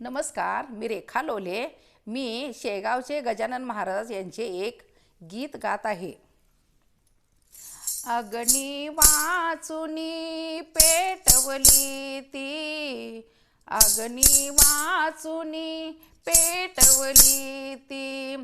नमस्कार मी रेखा लोले. मी शेगावचे गजानन महाराज यांचे एक गीत गात आहे. अग्नी वाचुनी पेटवली ती. अग्नी वाचुनी पेटवली ती.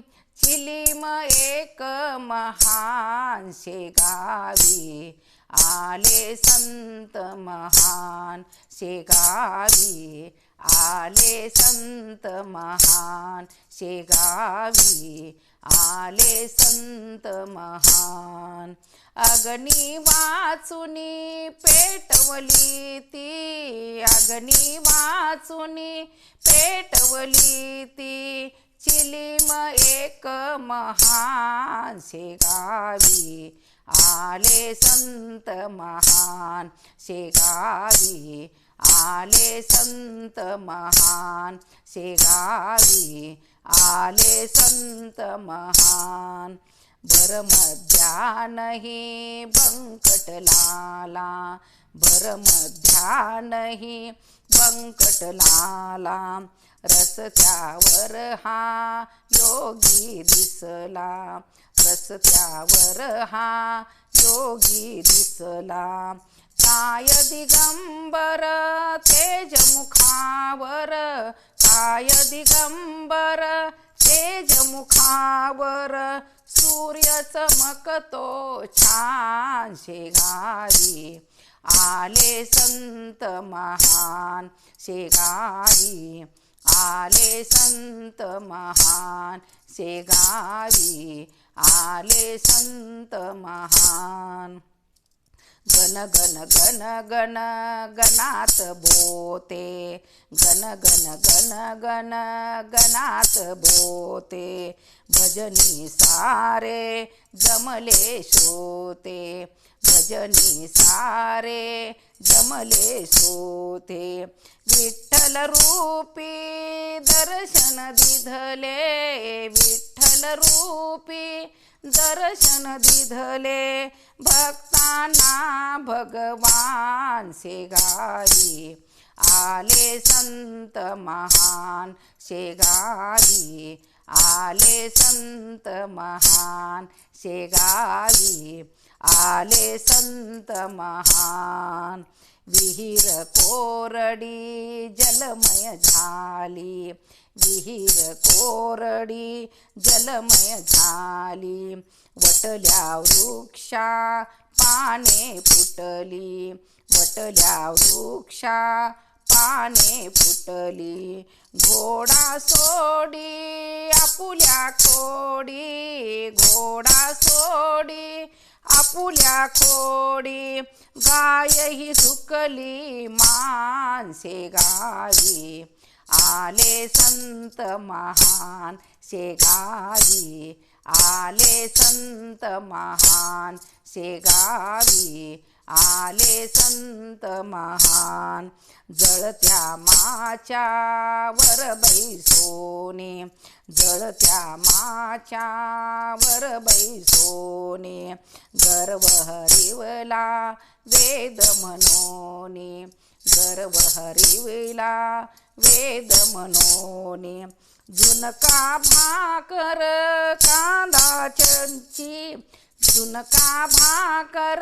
चिलीम एक महान शेगावी. आले संत महान शेगावी. आले संत महान शेगावी. आले संत महान. अग्नी वाचुनी पेटवली ती अग्नी वाचुनी पेटवली ती. चिलीम एक महान शेगावी. आले संत महान शेगावी. आले संत महान शेगावी. आले संत महान. भर मध्यानही बंकटलाला भर मध्यानही बंकटलाला. रस्त्यावर हा योगी दिसला रस्त्यावर हा. योगी दिसला काय दिगंबर तेजमुखावर. काय दिगंबर तेजमुखावर. सूर्य चमकतो छान शेगारी आले संत महान शेगारी आले संत महान शेगावी आले संत महान. गण गण गण गण गणात बोते. गण गण गण गण गणात बोते. भजनी सारे जमले श्रोते भजनी सारे जमले सोते. विठ्ठल रूपी दर्शन दिधले विठ्ठल रूपी दर्शन दिधले. भक्तांना भगवान शेगारी आले संत महान शेगारी. आले संत महान शेगावी. आले संत महान विहीर कोरडी जलमय झाली. विहीर कोरडी जलमय झाली. वटल्या वृक्षा पाने फुटली. वटल्या वृक्षा पाने फुटली घोडा सोडी आपुल्या खोडी घोडा सोडी आपुल्या खोडी गायही सुकली मानसे गावी आले संत महान शेगावी आले संत महान शेगावी. आले संत महान जळत्या माच्या वर बैसोने जळत्या माच्या वर बैसोने गर्व हरिवला वेद मनोने गर्व हरिवला वेद मनोने झुनका भाकर का चंची झुनका भाकर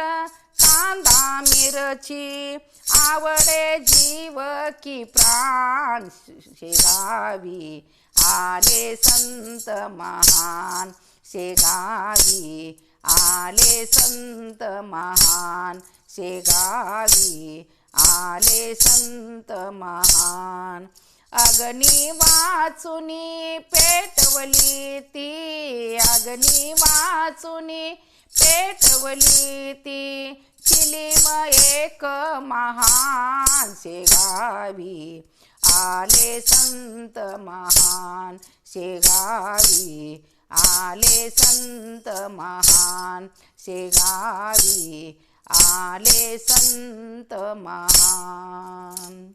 कांदा मिरची आवडे जीव की प्राण शेगावी आले संत महान शेगावी आले संत महान शेगावी आले संत महान अग्नी वाचुनी पेटवली ती. अग्नी वाचुनी पेटवली ती. चिलीम एक महान शेगावी. आले संत महान शेगावी. आले संत महान शेगावी. आले संत महान.